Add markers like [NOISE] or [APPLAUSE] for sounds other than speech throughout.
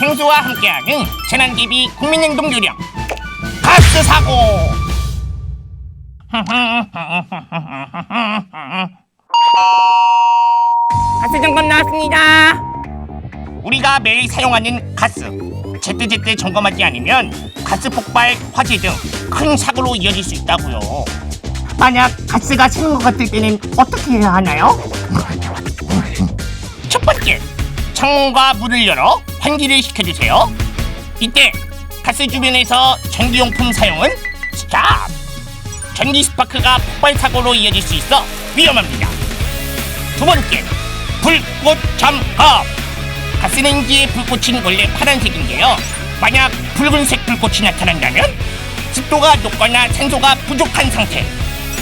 펭수와 함께하는 재난기비 국민행동 요령 가스 사고! [LAUGHS] 가스 점검 나왔습니다. 우리가 매일 사용하는 가스 제때제때 점검하지 않으면 가스 폭발, 화재 등 큰 사고로 이어질 수 있다고요. 만약 가스가 새는 것 같을 때는 어떻게 해야 하나요? [LAUGHS] 첫 번째, 창문과 문을 열어 환기를 시켜주세요. 이때 가스 주변에서 전기용품 사용은 스탑! 전기 스파크가 폭발 사고로 이어질 수 있어 위험합니다. 두 번째, 불꽃 점검! 가스레인지의 불꽃은 원래 파란색인데요. 만약 붉은색 불꽃이 나타난다면 습도가 높거나 산소가 부족한 상태.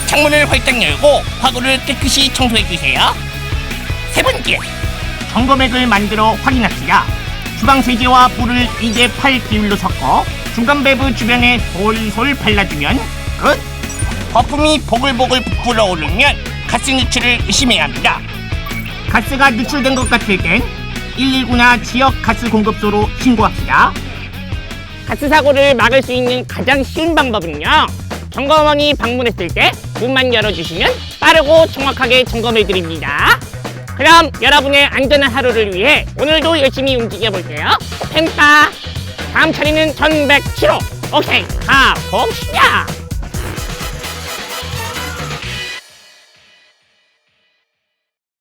창문을 활짝 열고 화구를 깨끗이 청소해 주세요. 세 번째, 점검액을 만들어 확인합시다. 주방 세제와 물을 2대 8 비율로 섞어 중간 밸브 주변에 솔솔 발라주면 끝. 거품이 보글보글 부풀어 오르면 가스 누출을 의심해야 합니다. 가스가 누출된 것 같을 땐 119나 지역 가스 공급소로 신고합시다. 가스 사고를 막을 수 있는 가장 쉬운 방법은요. 점검원이 방문했을 때 문만 열어주시면 빠르고 정확하게 점검해 드립니다. 그럼 여러분의 안전한 하루를 위해 오늘도 열심히 움직여 볼게요. 펜타 다음 차례는 1107호. 오케이 가봅시다.